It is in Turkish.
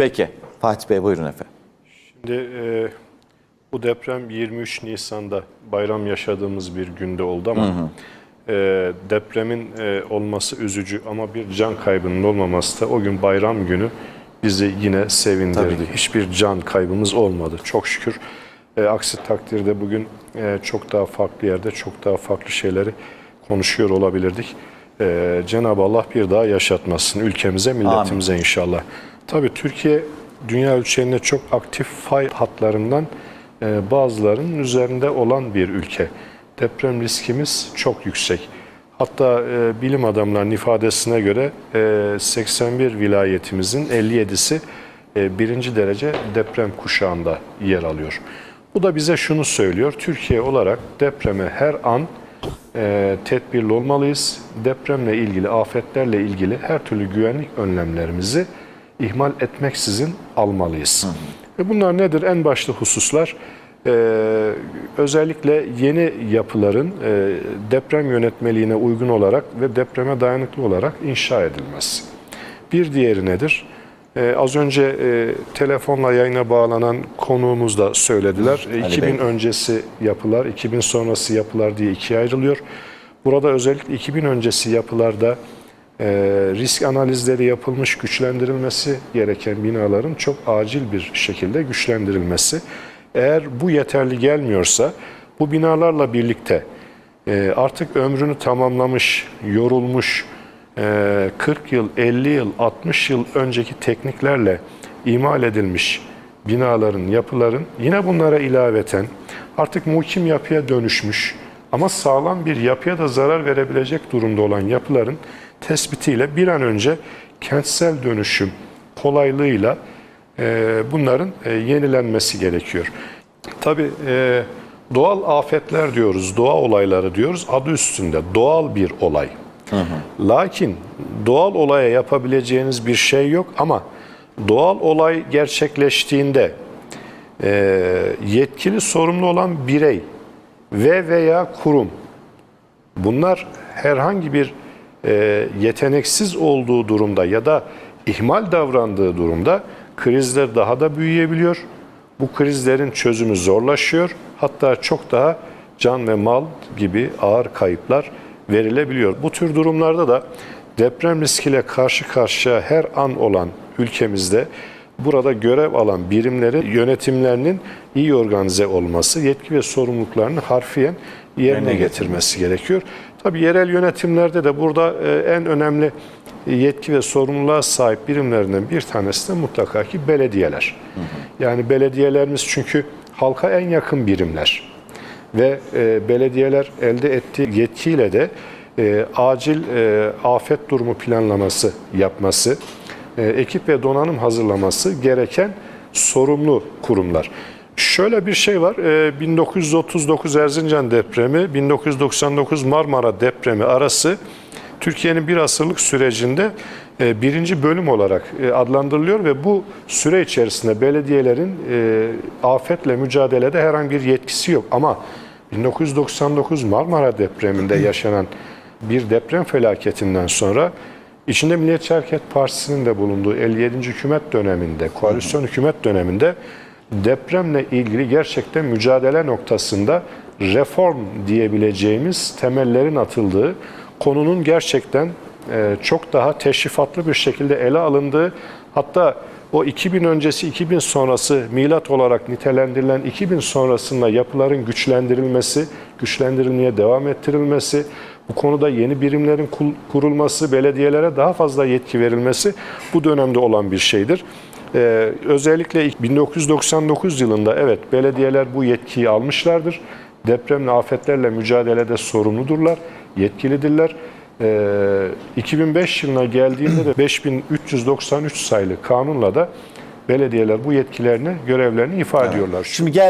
Peki Fatih Bey buyurun efendim. Şimdi e, bu deprem 23 Nisan'da bayram yaşadığımız bir günde oldu ama e, depremin e, olması üzücü ama bir can kaybının olmaması da o gün bayram günü bizi yine sevindirdi. Hiçbir can kaybımız olmadı çok şükür. E, aksi takdirde bugün e, çok daha farklı yerde çok daha farklı şeyleri konuşuyor olabilirdik. E, Cenab-ı Allah bir daha yaşatmasın ülkemize, milletimize inşallah. Tabii Türkiye dünya ölçeğinde çok aktif fay hatlarından e, bazılarının üzerinde olan bir ülke. Deprem riskimiz çok yüksek. Hatta e, bilim adamlarının ifadesine göre e, 81 vilayetimizin 57'si e, birinci derece deprem kuşağında yer alıyor. Bu da bize şunu söylüyor. Türkiye olarak depreme her an e, tedbirli olmalıyız. Depremle ilgili, afetlerle ilgili her türlü güvenlik önlemlerimizi ihmal etmeksizin almalıyız. Ve bunlar nedir? En başlı hususlar e, özellikle yeni yapıların e, deprem yönetmeliğine uygun olarak ve depreme dayanıklı olarak inşa edilmesi. Bir diğeri nedir? E, az önce e, telefonla yayına bağlanan konuğumuz da söylediler. Ali 2000 Bey. öncesi yapılar, 2000 sonrası yapılar diye ikiye ayrılıyor. Burada özellikle 2000 öncesi yapılarda risk analizleri yapılmış, güçlendirilmesi gereken binaların çok acil bir şekilde güçlendirilmesi. Eğer bu yeterli gelmiyorsa bu binalarla birlikte e, artık ömrünü tamamlamış, yorulmuş, e, 40 yıl, 50 yıl, 60 yıl önceki tekniklerle imal edilmiş binaların, yapıların yine bunlara ilaveten artık muhkim yapıya dönüşmüş ama sağlam bir yapıya da zarar verebilecek durumda olan yapıların tespitiyle bir an önce kentsel dönüşüm kolaylığıyla e, bunların e, yenilenmesi gerekiyor. Tabii e, doğal afetler diyoruz, doğa olayları diyoruz adı üstünde doğal bir olay. Lakin doğal olaya yapabileceğiniz bir şey yok ama doğal olay gerçekleştiğinde e, yetkili sorumlu olan birey ve veya kurum bunlar herhangi bir e, yeteneksiz olduğu durumda ya da ihmal davrandığı durumda krizler daha da büyüyebiliyor. Bu krizlerin çözümü zorlaşıyor. Hatta çok daha can ve mal gibi ağır kayıplar verilebiliyor. Bu tür durumlarda da deprem riskiyle karşı karşıya her an olan ülkemizde burada görev alan birimlerin yönetimlerinin iyi organize olması, yetki ve sorumluluklarını harfiyen yerine getirmesi gerekiyor. Tabii yerel yönetimlerde de burada e, en önemli yetki ve sorumluluğa sahip birimlerinden bir tanesi de mutlaka ki belediyeler. Yani belediyelerimiz çünkü halka en yakın birimler ve e, belediyeler elde ettiği yetkiyle de e, acil e, afet durumu planlaması yapması, e, ekip ve donanım hazırlaması gereken sorumlu kurumlar. Şöyle bir şey var, e, 1939 Erzincan depremi, 1999 Marmara depremi arası Türkiye'nin bir asırlık sürecinde e, birinci bölüm olarak e, adlandırılıyor ve bu süre içerisinde belediyelerin e, afetle mücadelede herhangi bir yetkisi yok. Ama 1999 Marmara depreminde yaşanan bir deprem felaketinden sonra içinde Milliyetçi Hareket Partisi'nin de bulunduğu 57. hükümet döneminde, koalisyon hükümet döneminde depremle ilgili gerçekten mücadele noktasında reform diyebileceğimiz temellerin atıldığı, konunun gerçekten e, çok daha teşrifatlı bir şekilde ele alındığı, hatta o 2000 öncesi 2000 sonrası milat olarak nitelendirilen 2000 sonrasında yapıların güçlendirilmesi, güçlendirilmeye devam ettirilmesi, bu konuda yeni birimlerin kurulması, belediyelere daha fazla yetki verilmesi bu dönemde olan bir şeydir. Ee, özellikle 1999 yılında evet belediyeler bu yetkiyi almışlardır. Depremle, afetlerle mücadelede sorumludurlar, yetkilidirler. Ee, 2005 yılına geldiğinde de 5393 sayılı kanunla da belediyeler bu yetkilerini, görevlerini ifade ediyorlar. Şimdi gel